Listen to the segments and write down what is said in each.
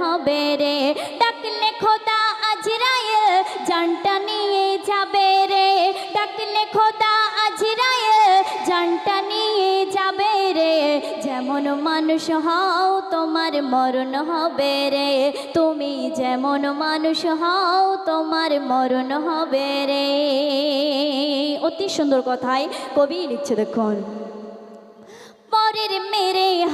হবে রে। ডাকলে খোদা আজরায়ে জানটা নিয়ে যাবে রে। ডাকলে খোদা আজরায়ে জানটা নিয়ে যাবে রে। যেমন মানুষ হও, তোমার মরণ হবে রে। তুমি যেমন মানুষ হও, তোমার মরণ হবে রে। অতি সুন্দর কথায় কবি লিখছে দেখুন।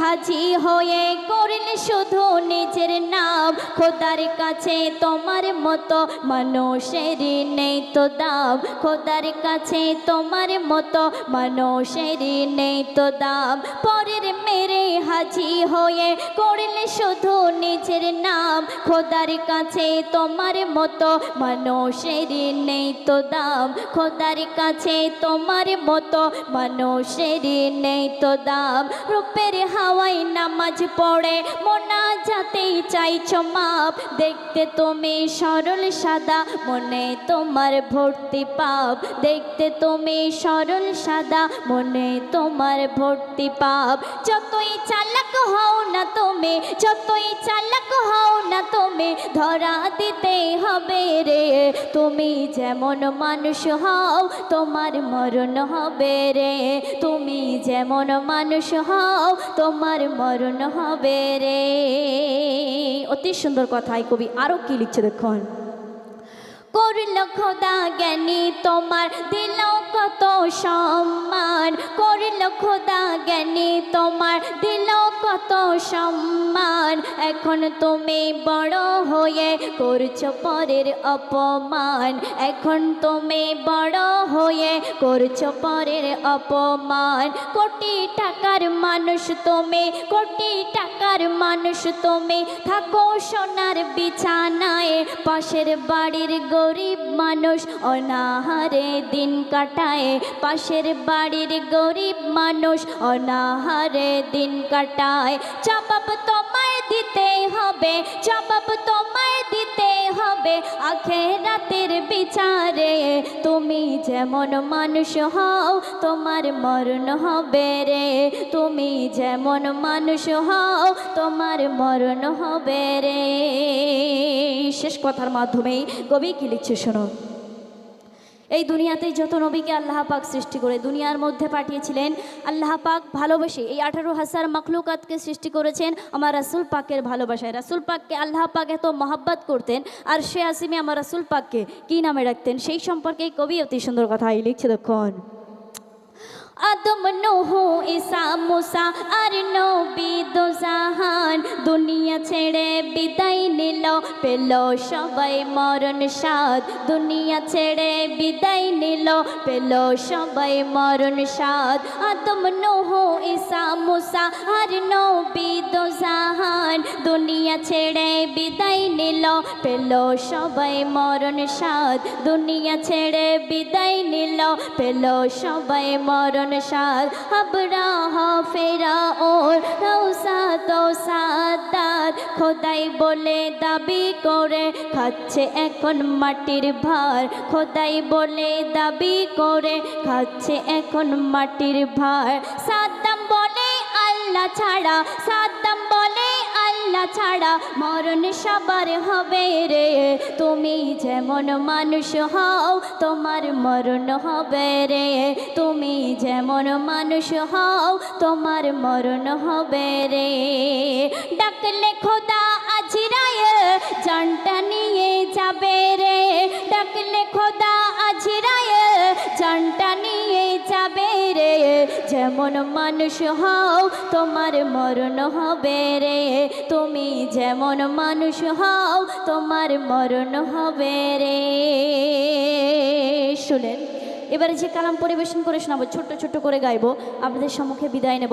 হাজি হয়ে করিন শুধু নিজের নাম। খোদার কাছে তোমার মতো মানুষের নেই তো দাম। খোদার কাছে তোমার মতো মানুষের নেই তো দাম। পরের মেরে হয়ে করলে শুধু নিজের নাম। খোদার কাছে তোমার মতো মানুষের নেই তো দাম। খোদার কাছে তোমার মতো মানুষের নেই তো দাম। রূপের হাওয়াই নামাজ পড়ে, মোনা যাতেই চাইছ মাপ, দেখতে তুমি সরল সাদা, মনে তোমার ভর্তি পাপ। দেখতে তুমি সরল সাদা, মনে তোমার ভর্তি পাপ। যতই চালাক হও না তুমি, যতই চালাক হও না তুমি, ধরা দিতে হবে রে। তুমি যেমন মানুষ হও, তোমার মরণ হবে রে। তুমি যেমন মানুষ হও, তোমার মরণ হবে রে। অতি সুন্দর কথাই কবি আরও কি লিখছে দেখুন। করল খোদা জ্ঞানী, তোমার দিল কত সম্মান করল খোদা জ্ঞানী, তোমার দিল কত সম্মান। এখন তুমি বড় হয়ে করছ পরের অপমান। এখন তুমি বড় হয়ে করছ পরের অপমান। কোটি টাকার মানুষ তুমি, কোটি টাকার মানুষ তুমি। থাকো সোনার বিছানায়, পাশের বাড়ির গরিব মানুষ। অনাহারে দিন কাটায় পাশের বাড়ির গরিব মানুষ অনাহারে দিন কাটায়। জবাব তোমায় দিতে হবে, জবাব তোমায় দিতে হবে আখে রাতের বিচারে। তুমি যেমন মানুষ হও, তোমার মরণ হবে রে। তুমি যেমন মানুষ হও, তোমার মরণ হবে রে। শেষ কথার মাধ্যমেই কবি কি লিখছে শোনো। এই দুনিয়াতে যত নবীকে আল্লাহ পাক সৃষ্টি করে, দুনিয়ার মধ্যে পাঠিয়েছিলেন, আল্লাহ পাক ভালোবেসে এই আঠারো হাজার মখলুকাতকে সৃষ্টি করেছেন আমার রাসুল পাকের ভালোবাসায়। রাসুল পাককে আল্লাহ পাক এত মহাব্বাত করতেন, আর সে আসিমে আমার রাসুল পাককে কী নামে রাখতেন সেই সম্পর্কে কবি অতি সুন্দর কথা এই লিখছে দেখুন। আদম, নহু ইসা মুসা, আর নবী দুনিয়া ছেড়ে বিদায় নিল, পেল সবাই মরণ সাদ দুনিয়া ছেড়ে বিদায় নিল, পেল সবাই মরণ সাদ আদম, নহু, ঈসা, মুসা আর নবী দোজাহান দুনিয়া ছেড়ে বিদায় নিল, পেল সবাই মরণ সাদ দুনিয়া ছেড়ে বিদায় নিল, পেল সবাই মরণ সাদ আবরাহ ফেরা ওর রৌসা তো খোদাই বলে দাবি করে, খাচ্ছে এখন মাটির ভার। খোদাই বলে দাবি করে, খাচ্ছে এখন মাটির ভার। সাদ্দাম বলে, আল্লাহ ছাড়া বলে আল্লাহ ছাড়া মরণ সবার হবে রে। তুমি যেমন মানুষ হও, তোমার মরণ হবে রে। তুমি যেমন মানুষ হও, তোমার মরণ হবে রে। ডাকলে খোদা আজরায় যেমন মানুষ হও, তোমার মরণ হবে রে। তুমি যেমন মানুষ হও, তোমার মরণ হবে রে। শুনেন, এবারে যে কালাম পরিবেশন করে শোনাবো, ছোট্ট ছোট্ট করে গাইবো, আপনাদের সম্মুখে বিদায় নেব।